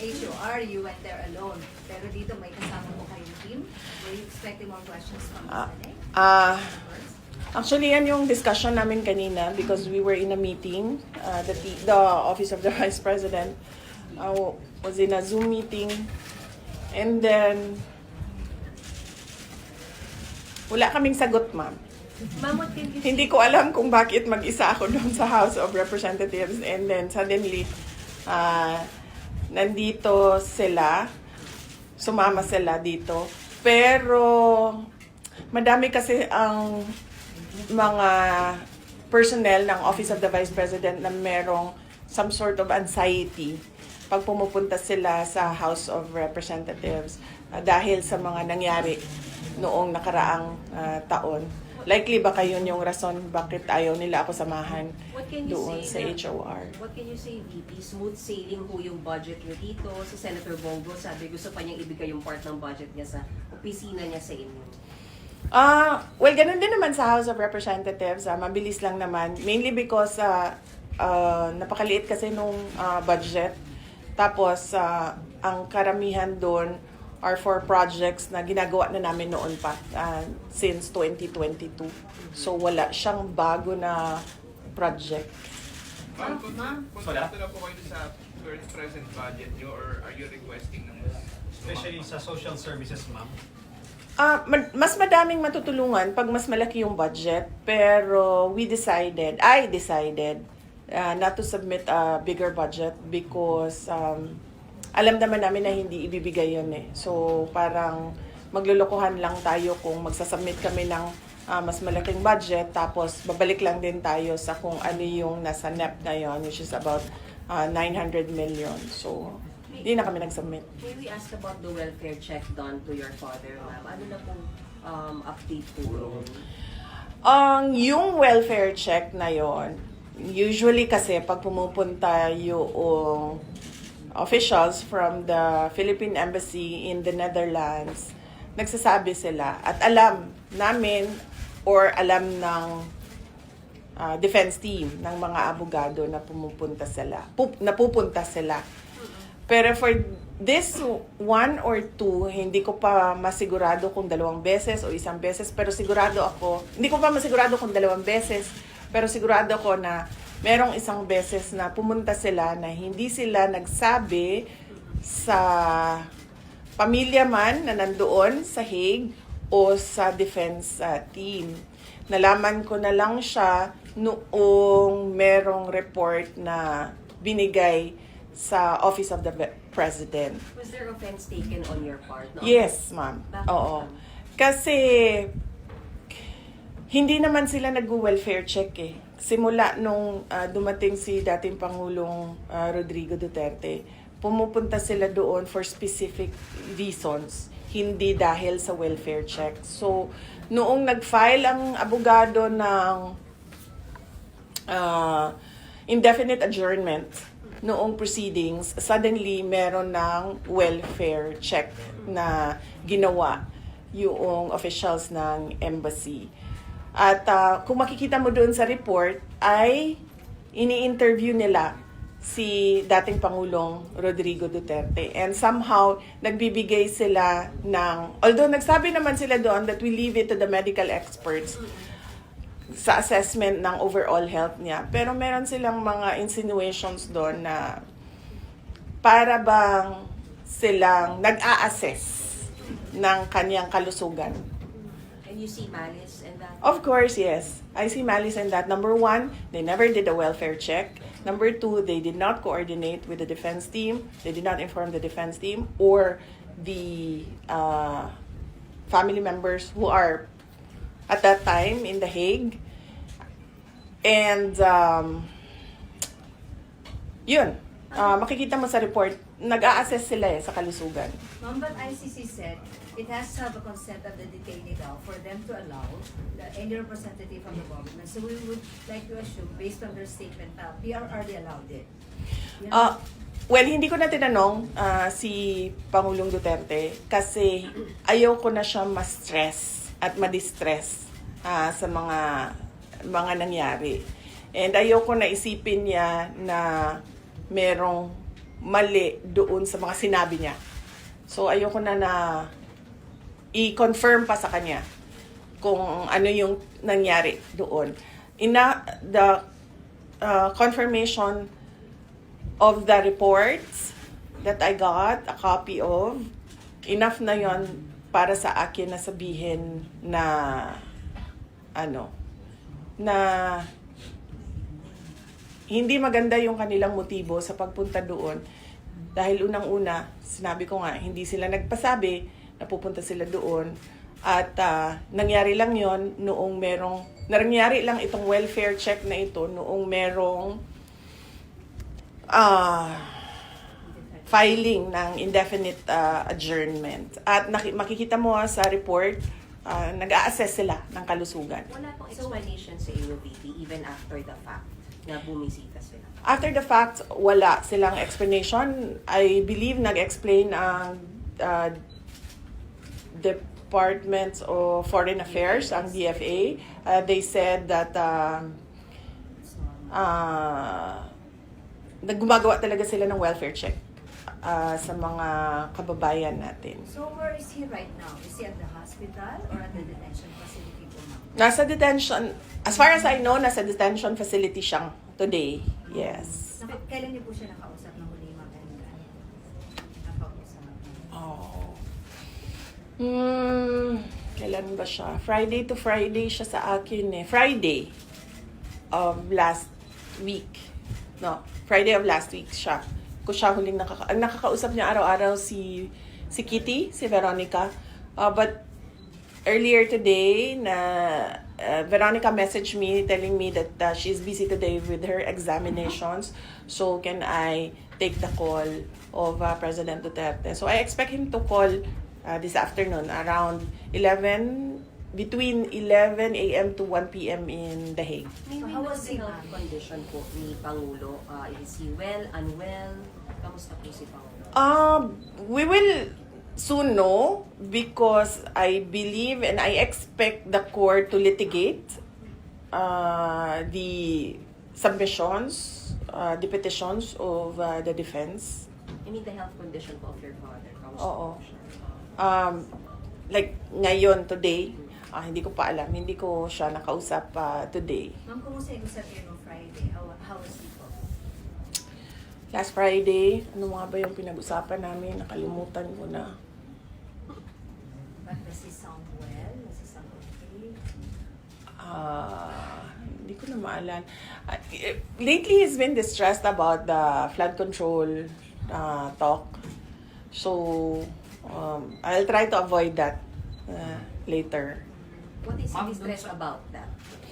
HOR, you went there alone. Pero dito may kasama mo kayong team. Were you expecting more questions from Ah, Ms. Rene? Ah, actually, yan yung discussion namin kanina because we were in a meeting. Uh, the, the Office of the Vice President uh, was in a Zoom meeting. And then, wala kaming sagot, ma'am. Ma'am, what can you Hindi ko alam kung bakit mag-isa ako doon sa House of Representatives and then suddenly ah nandito sila, sumama sila dito. Pero madami kasi ang mga personnel ng Office of the Vice President na merong some sort of anxiety pag pumupunta sila sa House of Representatives ah, dahil sa mga nangyari noong nakaraang ah, taon. Likely ba kayo yung rason bakit ayaw nila ako samahan What can you doon sa say na- HOR? What can you say, VP? Smooth sailing ho yung budget niyo dito. Si Senator Bongo sabi gusto pa niyang ibigay yung part ng budget niya sa opisina niya sa inyo. Ah, well, ganun din naman sa House of Representatives. ah, mabilis lang naman. Mainly because ah, ah, napakaliit kasi nung ah, budget. Tapos, ah, ang karamihan doon are for projects na ginagawa na namin noon pa ah, since 2022. So, wala siyang bago na project. Ma'am, kung Ma'am. kontento na po kayo sa current present budget nyo or are you requesting ng mas Especially sa social services, ma'am. Ma- mas madaming matutulungan pag mas malaki yung budget, pero we decided, I decided uh, not to submit a bigger budget because um, alam naman namin na hindi ibibigay yun eh. So parang maglulukuhan lang tayo kung magsasubmit kami ng ah, mas malaking budget tapos babalik lang din tayo sa kung ano yung nasa NEP na yun which is about ah, 900 million. So hindi na kami nag-submit. May we ask about the welfare check done to your father, ma'am? Ano na pong um, update po roon? Ang yung welfare check na yon, usually kasi pag pumupunta yung officials from the Philippine Embassy in the Netherlands, nagsasabi sila at alam namin or alam ng ah, defense team ng mga abogado na pumupunta sila, pup, napupunta sila. Pero for this one or two, hindi ko pa masigurado kung dalawang beses o isang beses. Pero sigurado ako, hindi ko pa masigurado kung dalawang beses. Pero sigurado ako na merong isang beses na pumunta sila na hindi sila nagsabi sa pamilya man na nandoon sa Hague o sa defense uh, team. Nalaman ko na lang siya noong merong report na binigay sa Office of the President. Was there offense taken on your part? No? Yes, ma'am. Bakit, Oo. Kasi hindi naman sila nag-welfare check eh. Simula nung ah, dumating si dating Pangulong ah, Rodrigo Duterte, pumupunta sila doon for specific reasons, hindi dahil sa welfare check. So, noong nag-file ang abogado ng uh, indefinite adjournment noong proceedings, suddenly meron ng welfare check na ginawa yung officials ng embassy. At ah, kung makikita mo doon sa report, ay ini-interview nila si dating Pangulong Rodrigo Duterte. And somehow, nagbibigay sila ng, although nagsabi naman sila doon that we leave it to the medical experts, sa assessment ng overall health niya. Pero meron silang mga insinuations doon na para bang silang nag-a-assess ng kanyang kalusugan. And you see malice? Of course, yes. I see malice in that. Number one, they never did a welfare check. Number two, they did not coordinate with the defense team. They did not inform the defense team or the uh, family members who are at that time in The Hague. And um, yun, uh, makikita mo sa report, nag-a-assess sila eh sa kalusugan. Ma'am, but ICC said it has to have a consent of the detainee daw for them to allow the, any representative from the government. So we would like to assume, based on their statement, uh, PR already allowed it. Yun. Ah, well, hindi ko na tinanong ah, si Pangulong Duterte kasi ayaw ko na siya ma-stress at ma-distress ah, sa mga mga nangyari. And ayaw ko na isipin niya na merong mali doon sa mga sinabi niya. So ayoko na na i-confirm pa sa kanya kung ano yung nangyari doon. Ina the uh, confirmation of the reports that I got a copy of enough na yon para sa akin na sabihin na ano na hindi maganda yung kanilang motibo sa pagpunta doon dahil unang-una sinabi ko nga hindi sila nagpasabi na pupunta sila doon at ah, nangyari lang yon noong merong nangyari lang itong welfare check na ito noong merong ah filing ng indefinite ah, adjournment. At naki- makikita mo sa report, ah, nag-a-assess sila ng kalusugan. Wala pong explanation sa VP, even after the fact na bumisita sila. After the fact, wala silang explanation. I believe nag-explain ang uh, Department of Foreign Affairs, ang DFA. Uh, they said that um, uh, naggumagawa talaga sila ng welfare check uh, sa mga kababayan natin. So where is he right now? Is he at the hospital or at the detention facility po ma'am? Nasa detention, as far as I know, nasa detention facility siyang today. Yes. Naka- Kailan niyo po siya nakausap ng huli ma'am? Nakausap. Oh. Hmm, kailan ba siya? Friday to Friday siya sa akin eh. Friday of last week. No, Friday of last week siya. Ko siya huling nakaka nakakausap niya araw-araw si si Kitty, si Veronica. Uh, but earlier today na uh, Veronica messaged me telling me that uh, she's busy today with her examinations. So can I take the call of uh, President Duterte? So I expect him to call uh, this afternoon around 11 between 11 a.m. to 1 p.m. in The Hague. So how was the condition po ni Pangulo? Uh, is he well, unwell? Kamusta po si Pangulo? Um, we will soon know because I believe and I expect the court to litigate uh, the submissions, uh, the petitions of uh, the defense. I mean, the health condition po of your father. Kamusta Oo. po siya? Um, like ngayon, today, ah, hindi ko pa alam, hindi ko siya nakausap uh, today. Ma'am, kumusta yung usap niyo no Friday? How, how was po? Last Friday, ano nga ba yung pinag-usapan namin? Nakalimutan ko na. But does he sound well? Does he sound okay? Ah, hindi ko na maalala. Ah, eh, lately, he's been distressed about the flood control uh, talk. So, um, I'll try to avoid that uh, later. What is he distressed about that?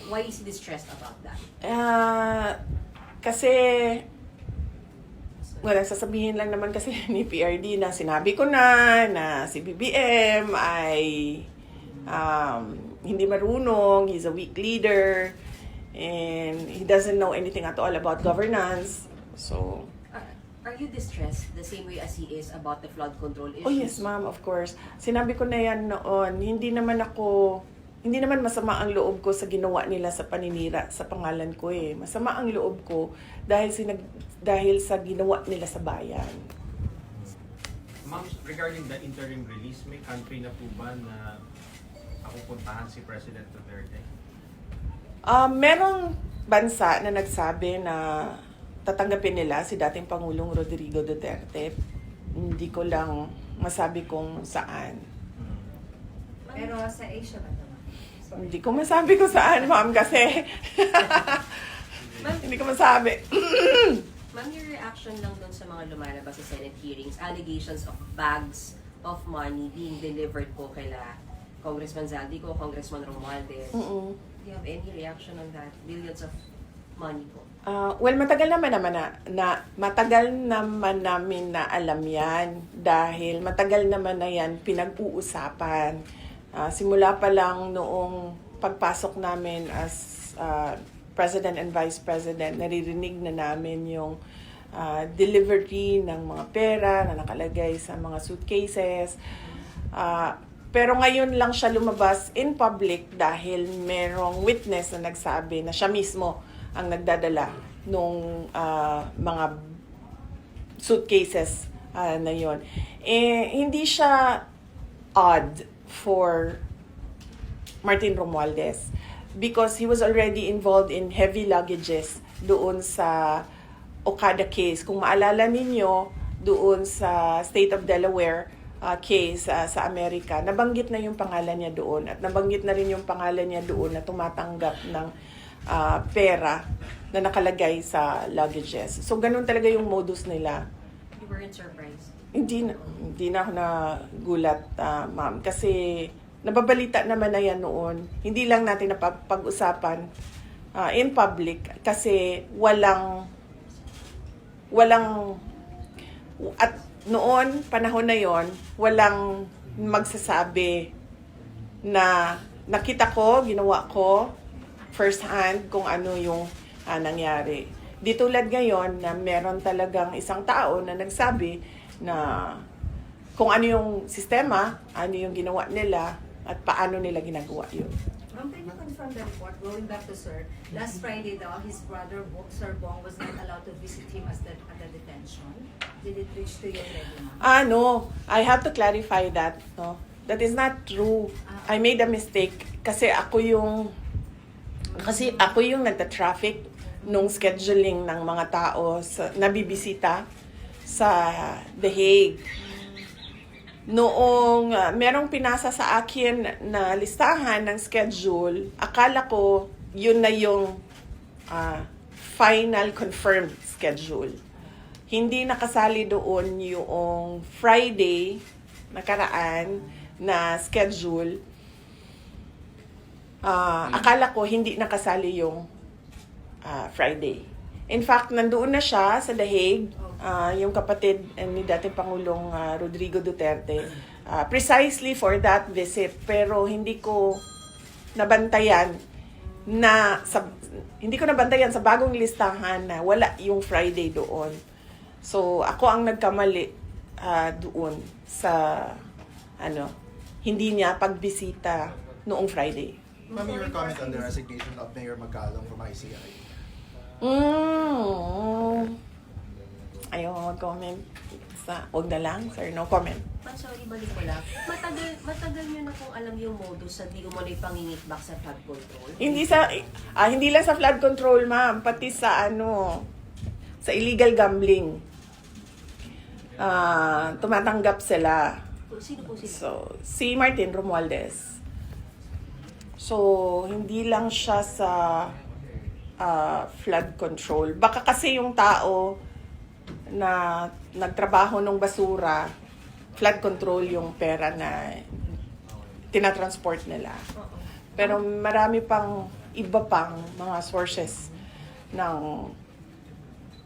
Why is he distressed about that? Ah, kasi, wala, sasabihin lang naman kasi ni PRD na sinabi ko na na si BBM ay um, hindi marunong, he's a weak leader, and he doesn't know anything at all about governance. So, Are, you distressed the same way as he is about the flood control issues? Oh yes, ma'am, of course. Sinabi ko na yan noon, hindi naman ako, hindi naman masama ang loob ko sa ginawa nila sa paninira sa pangalan ko eh. Masama ang loob ko dahil sinag, dahil sa ginawa nila sa bayan. Ma'am, regarding the interim release, may country na po ba na napupuntahan si President Duterte? Um, merong bansa na nagsabi na tatanggapin nila si dating Pangulong Rodrigo Duterte. Hindi ko lang masabi kung saan. Pero sa Asia ba? Sorry. Hindi ko masabi kung saan, ma'am, kasi hindi ko masabi. Ma'am, your reaction lang dun sa mga lumalabas sa Senate hearings, allegations of bags of money being delivered po kaila Congressman Zaldico, Congressman Romualdez. Mm-mm. Do you have any reaction on that? Billions of money po. Ah, well, matagal naman naman na, na matagal naman namin na alam yan dahil matagal naman na yan pinag-uusapan. Ah, simula pa lang noong pagpasok namin as ah, President and Vice President, naririnig na namin yung ah, delivery ng mga pera na nakalagay sa mga suitcases. Ah, pero ngayon lang siya lumabas in public dahil merong witness na nagsabi na siya mismo ang nagdadala nung ah, mga suitcases ah, na yon. Eh, hindi siya odd for Martin Romualdez because he was already involved in heavy luggages doon sa Okada case. Kung maalala ninyo, doon sa State of Delaware uh, case uh, sa Amerika, nabanggit na yung pangalan niya doon at nabanggit na rin yung pangalan niya doon na tumatanggap ng uh, pera na nakalagay sa luggages. So, ganun talaga yung modus nila. You weren't surprised. Hindi na, hindi na ako nagulat, ah, ma'am. Kasi nababalita naman na yan noon. Hindi lang natin napag-usapan ah, in public kasi walang walang at noon, panahon na yon walang magsasabi na nakita ko, ginawa ko first hand kung ano yung ah, nangyari. Di tulad ngayon na meron talagang isang tao na nagsabi na kung ano yung sistema, ano yung ginawa nila, at paano nila ginagawa yun. Ma'am, can you confirm the report? Going back to Sir, last Friday daw, his brother, Sir Bong, was not allowed to visit him as the, at the detention. Did it reach to you already, ma'am? Ah, no. I have to clarify that, no. That is not true. I made a mistake kasi ako yung kasi ako yung nagta-traffic nung scheduling ng mga tao sa nabibisita sa The Hague. Noong ah, merong pinasa sa akin na listahan ng schedule, akala ko yun na yung ah, final confirmed schedule. Hindi nakasali doon yung Friday nakaraan na schedule. Ah, akala ko hindi nakasali yung ah, Friday. In fact, nandoon na siya sa The Hague, ah, yung kapatid eh, ni dating Pangulong ah, Rodrigo Duterte, ah, precisely for that visit. Pero hindi ko nabantayan na sa, hindi ko nabantayan sa bagong listahan na wala yung Friday doon. So, ako ang nagkamali ah, doon sa ano, hindi niya pagbisita noong Friday. Ma'am, your comment on the resignation of Mayor Magalong from ICI. Mm. Ayaw ko mag-comment sa, wag na lang, sir, no comment. Ma'am, sorry, balik ko lang. Matagal, matagal nyo na kung alam yung modus sa di umano'y pangingitbak sa flood control. Hindi sa, ah, hindi lang sa flood control, ma'am, pati sa ano, sa illegal gambling. Ah, tumatanggap sila. Sino po sila? So, si Martin Romualdez. So, hindi lang siya sa ah, flood control. Baka kasi yung tao na nagtrabaho ng basura, flood control yung pera na tinatransport nila. Pero marami pang iba pang mga sources ng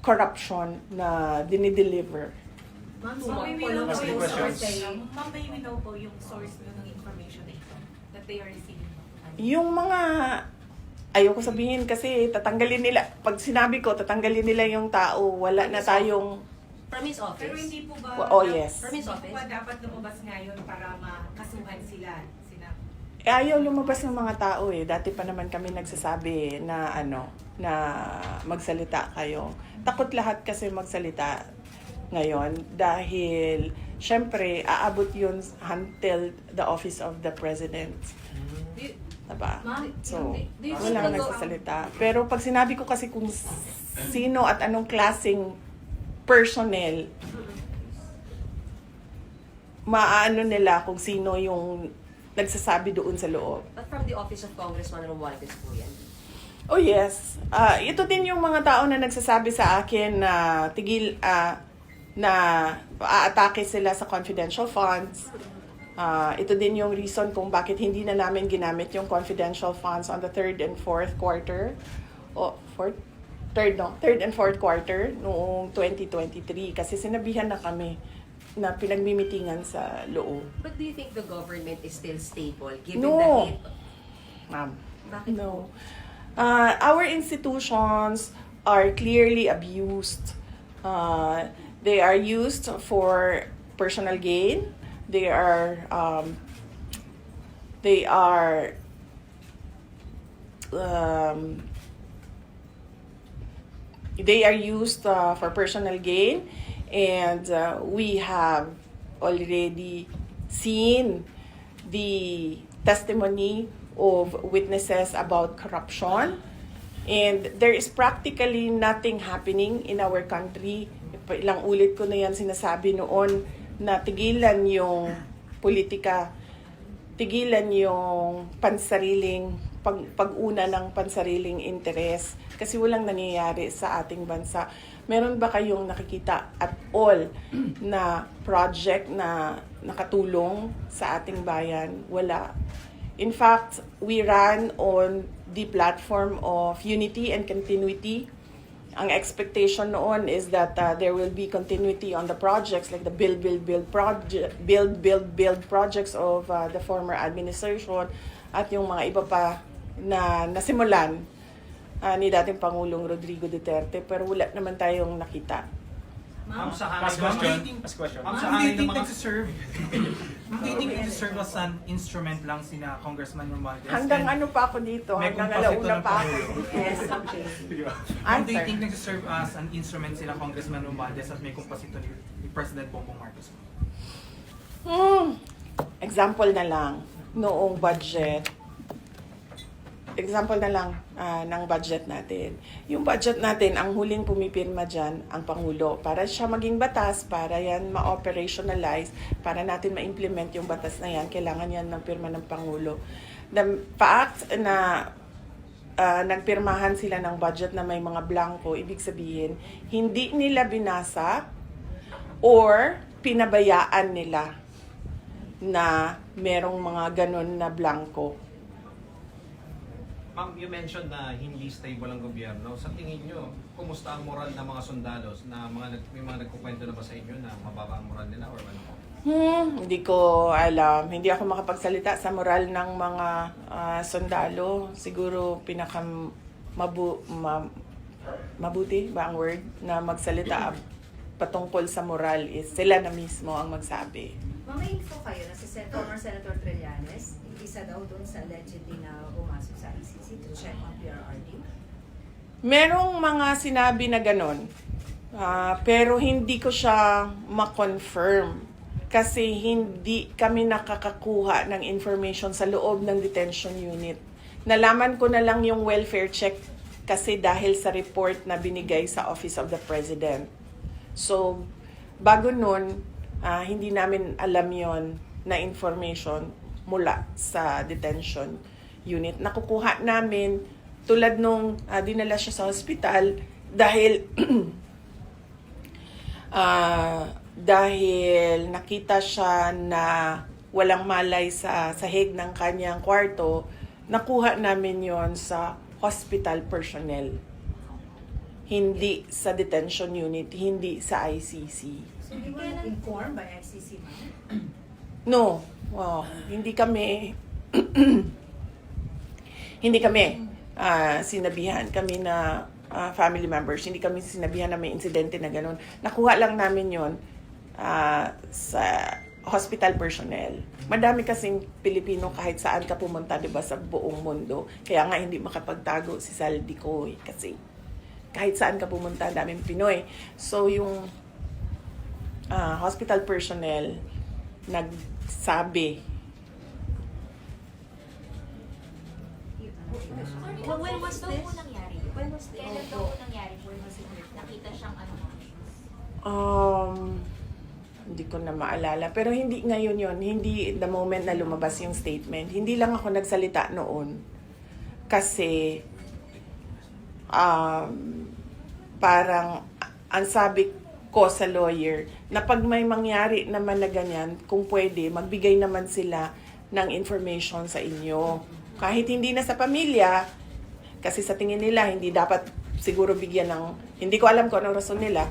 corruption na dinideliver. Ma'am, Ma'am, so, may we know po yung source. Ma'am, may we know po yung source po ng information na ito that they are receiving? Yung mga ayoko sabihin kasi tatanggalin nila pag sinabi ko tatanggalin nila yung tao wala na tayong his office? Pero hindi po ba, Oh, yes. His hindi po office? ba dapat lumabas ngayon para makasuhan sila? Sina, ayaw lumabas ng mga tao eh dati pa naman kami nagsasabi na ano na magsalita kayo takot lahat kasi magsalita ngayon dahil syempre aabot yun until the office of the president Diba? So, do you think wala the go- nagsasalita. Pero pag sinabi ko kasi kung sino at anong klaseng personnel, maaano nila kung sino yung nagsasabi doon sa loob. But from the office of Congressman Romualdez po yan. Oh yes. Ah, ito din yung mga tao na nagsasabi sa akin na tigil ah, na aatake sila sa confidential funds. Ah, ito din yung reason kung bakit hindi na namin ginamit yung confidential funds on the third and fourth quarter. O, fourth? Third, no? Third and fourth quarter noong 2023. Kasi sinabihan na kami na pinagmimitingan sa loob. But do you think the government is still stable given No. the hate? Ma'am. Bakit No. Uh, our institutions are clearly abused. Uh, they are used for personal gain. They are um, they are um, they are used uh, for personal gain And uh, we have already seen the testimony of witnesses about corruption. And there is practically nothing happening in our country. Ilang ulit ko na yan sinasabi noon na tigilan yung politika, tigilan yung pansariling, pag, pag-una ng pansariling interes kasi walang nangyayari sa ating bansa. Meron ba kayong nakikita at all na project na nakatulong sa ating bayan? Wala. In fact, we ran on the platform of unity and continuity. Ang expectation noon is that uh, there will be continuity on the projects like the build, build, build project, build, build, build projects of uh, the former administration at yung mga iba pa na nasimulan uh, ni dating Pangulong Rodrigo Duterte pero wala naman tayong nakita. Ma'am, sa hangin, question. ma'am, Last question. Ma'am, sa Ma'am, do you think do you nagsiserve as an instrument lang sina Congressman Romualdez? Hanggang And ano pa ako dito, May hanggang alauna ng pa ako. Pangulo. Yes, okay. Ma'am, do you Answer. think nagsiserve as an instrument sila Congressman Romualdez at may kumpasito ni, ni President Bongbong Marcos? Hmm. Example na lang, noong budget, example na lang ah, ng budget natin. Yung budget natin, ang huling pumipirma dyan, ang Pangulo. Para siya maging batas, para yan ma-operationalize, para natin ma-implement yung batas na yan, kailangan yan ng pirma ng Pangulo. The fact na ah, nagpirmahan sila ng budget na may mga blanco, ibig sabihin, hindi nila binasa or pinabayaan nila na merong mga ganun na blanco. Ma'am, you mentioned na hindi stable ang gobyerno. Sa tingin nyo, kumusta ang moral ng mga sundalos na mga may mga nagkukwento na ba sa inyo na mababa ang moral nila or ano? Hmm, hindi ko alam. Hindi ako makapagsalita sa moral ng mga ah, sundalo. Siguro pinaka mabu, ma- mabuti ba ang word na magsalita patungkol sa moral is sila na mismo ang magsabi. Ma'am, may info kayo na si Sen- former Senator Trillanes, isa daw doon sa allegedly na pumasok sa ICC to check on PRRD. Merong mga sinabi na ganon. Ah, pero hindi ko siya ma-confirm kasi hindi kami nakakakuha ng information sa loob ng detention unit. Nalaman ko na lang yung welfare check kasi dahil sa report na binigay sa Office of the President. So, bago nun, ah, hindi namin alam yon na information mula sa detention unit. Nakukuha namin tulad nung ah, dinala siya sa hospital dahil ah, dahil nakita siya na walang malay sa sahig ng kanyang kwarto, nakuha namin yon sa hospital personnel. Hindi sa detention unit, hindi sa ICC. So, you were informed by ICC, ma'am? No, oh, hindi kami hindi kami ah, sinabihan kami na ah, family members, hindi kami sinabihan na may insidente na ganun. Nakuha lang namin yon ah, sa hospital personnel. Madami kasing Pilipino kahit saan ka pumunta, 'di ba, sa buong mundo. Kaya nga hindi makapagtago si Saldi ko kasi kahit saan ka pumunta, daming Pinoy. So yung ah, hospital personnel nagsabi Well, when was this? nangyari? When was this? Kailan daw po nangyari po? Nakita siyang ano Um, hindi ko na maalala. Pero hindi ngayon yon Hindi the moment na lumabas yung statement. Hindi lang ako nagsalita noon. Kasi, um, parang, ang sabi ko sa lawyer, na pag may mangyari naman na ganyan, kung pwede, magbigay naman sila ng information sa inyo. Kahit hindi na sa pamilya, kasi sa tingin nila, hindi dapat siguro bigyan ng, hindi ko alam kung anong rason nila,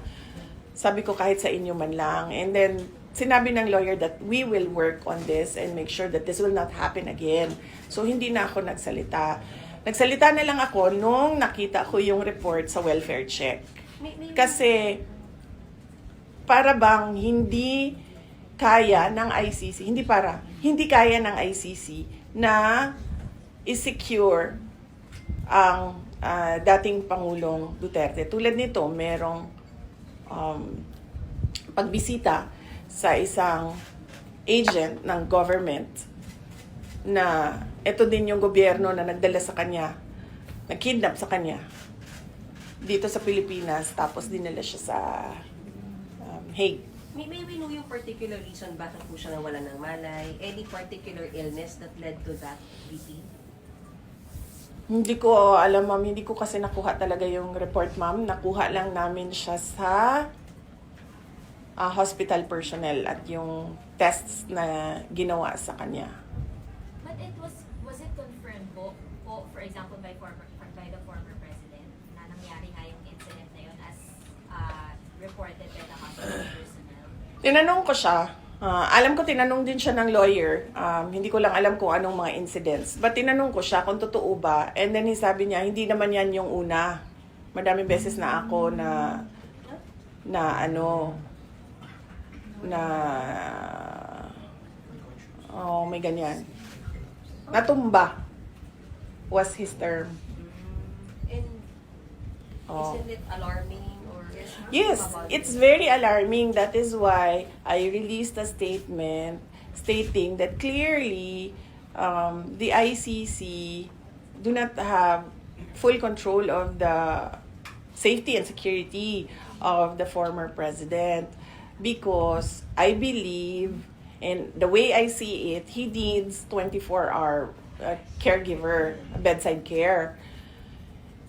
sabi ko kahit sa inyo man lang. And then, sinabi ng lawyer that we will work on this and make sure that this will not happen again. So, hindi na ako nagsalita. Nagsalita na lang ako nung nakita ko yung report sa welfare check. Kasi, para bang hindi kaya ng ICC, hindi para, hindi kaya ng ICC na i-secure ang ah, dating Pangulong Duterte. Tulad nito, merong um, pagbisita sa isang agent ng government na ito din yung gobyerno na nagdala sa kanya, nag-kidnap sa kanya dito sa Pilipinas tapos dinala siya sa Hague. May, may we know yung particular reason bakit po siya nawala ng malay? Any particular illness that led to that, VP? Hindi ko alam, ma'am. Hindi ko kasi nakuha talaga yung report, ma'am. Nakuha lang namin siya sa ah, hospital personnel at yung tests na ginawa sa kanya. But it was, was it confirmed po, po for example, by former, by the former president na nangyari nga yung incident na yun as uh, reported by the hospital personnel? Tinanong ko siya. ah, alam ko tinanong din siya ng lawyer. Um, hindi ko lang alam kung anong mga incidents. But tinanong ko siya kung totoo ba. And then he sabi niya, hindi naman yan yung una. Madaming beses na ako na na ano na oh may ganyan. Natumba was his term. And Oh. isn't it alarming. Yes, it's very alarming. That is why I released a statement stating that clearly um, the ICC do not have full control of the safety and security of the former president because I believe and the way I see it, he needs 24 hour uh, caregiver, bedside care.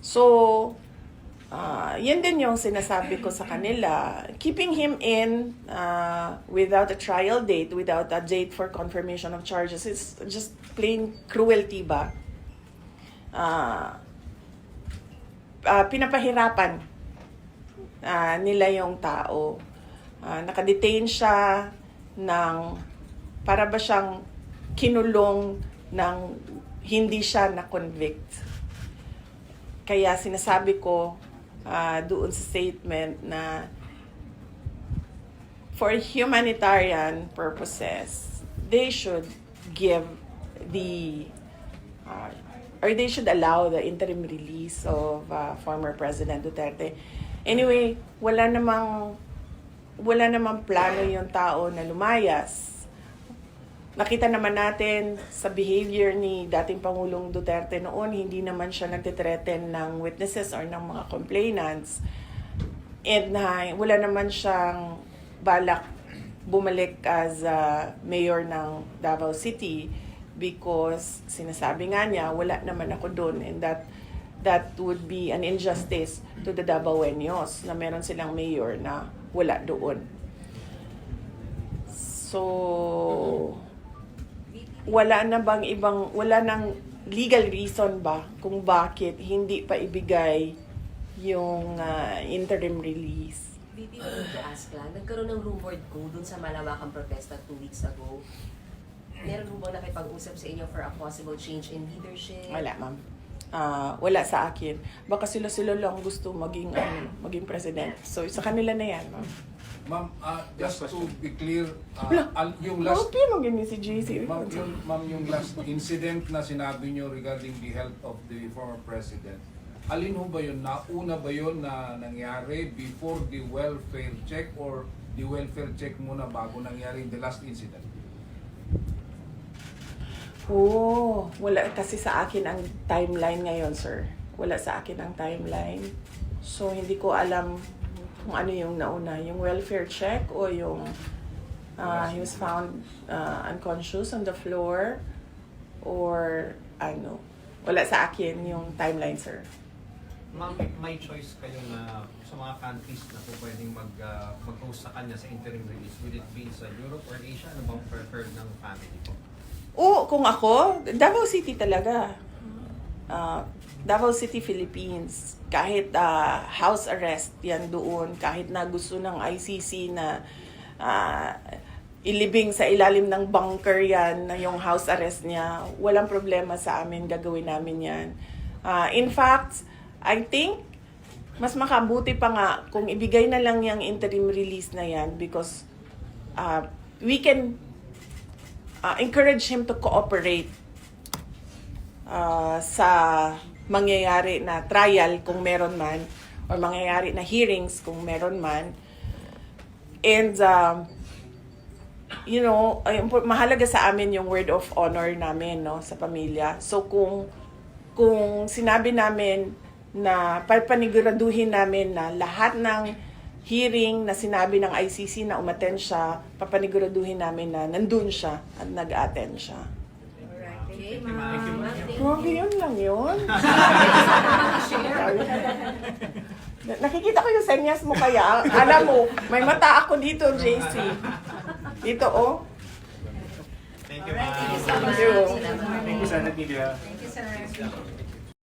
So, Ah, yan din yung sinasabi ko sa kanila. Keeping him in uh, without a trial date, without a date for confirmation of charges, is just plain cruelty ba? Ah, ah, pinapahirapan ah, nila yung tao. Ah, nakadetain siya ng para ba siyang kinulong ng hindi siya na-convict. Kaya sinasabi ko ah, doon sa statement na for humanitarian purposes, they should give the uh, or they should allow the interim release of uh, former President Duterte. Anyway, wala namang wala namang plano yung tao na lumayas. Nakita naman natin sa behavior ni dating Pangulong Duterte noon, hindi naman siya nagtitreten ng witnesses or ng mga complainants. And na wala naman siyang balak bumalik as a mayor ng Davao City because sinasabi nga niya, wala naman ako doon and that that would be an injustice to the Davaoenos na meron silang mayor na wala doon. So, wala na bang ibang, wala nang legal reason ba kung bakit hindi pa ibigay yung ah, interim release? VP, I need to ask lang, nagkaroon ng rumored ko dun sa malawakang protesta two weeks ago. Meron mo bang nakipag-usap sa inyo for a possible change in leadership? Wala, ma'am. Ah, wala sa akin. Baka sila-sila lang gusto maging ano, maging president. So sa kanila na yan, ma'am. Ma'am, ah, just Last to be clear, Wala. al- yung last Okay, maging si JC. Ma'am, yung, ma'am, yung last incident na sinabi nyo regarding the health of the former president, alin ho ba yun? Nauna ba yun na nangyari before the welfare check or the welfare check muna bago nangyari the last incident? Oo, wala kasi sa akin ang timeline ngayon, sir. Wala sa akin ang timeline. So, hindi ko alam kung ano yung nauna, yung welfare check o yung uh, he was found uh, unconscious on the floor or ano. Wala sa akin yung timeline, sir. Ma'am, may choice kayo na sa mga countries na po pwedeng mag, ah, mag-host sa kanya sa interim release. Would it be sa Europe or Asia? Ano bang preferred ng family po? Oo, kung ako, Davao City talaga. Ah, Davao City, Philippines. Kahit ah, house arrest yan doon, kahit na gusto ng ICC na ah, ilibing sa ilalim ng bunker yan, na yung house arrest niya, walang problema sa amin, gagawin namin yan. Ah, in fact, I think, mas makabuti pa nga kung ibigay na lang yung interim release na yan because ah, we can uh, encourage him to cooperate uh, sa mangyayari na trial kung meron man or mangyayari na hearings kung meron man And, um, you know, mahalaga sa amin yung word of honor namin, no, sa pamilya. So, kung, kung sinabi namin na papaniguraduhin namin na lahat ng hearing na sinabi ng ICC na umattend siya, papaniguraduhin namin na nandun siya at nag-attend siya. Alright, okay, Thank you, ma'am. ma'am. Ma'am, thank Grabe yun lang yun. Na- Nakikita ko yung senyas mo kaya. Alam mo, may mata ako dito, JC. Dito, oh. Thank you, Alright, thank you so ma'am. much. Thank you. You, Senate Media. Thank you, sir.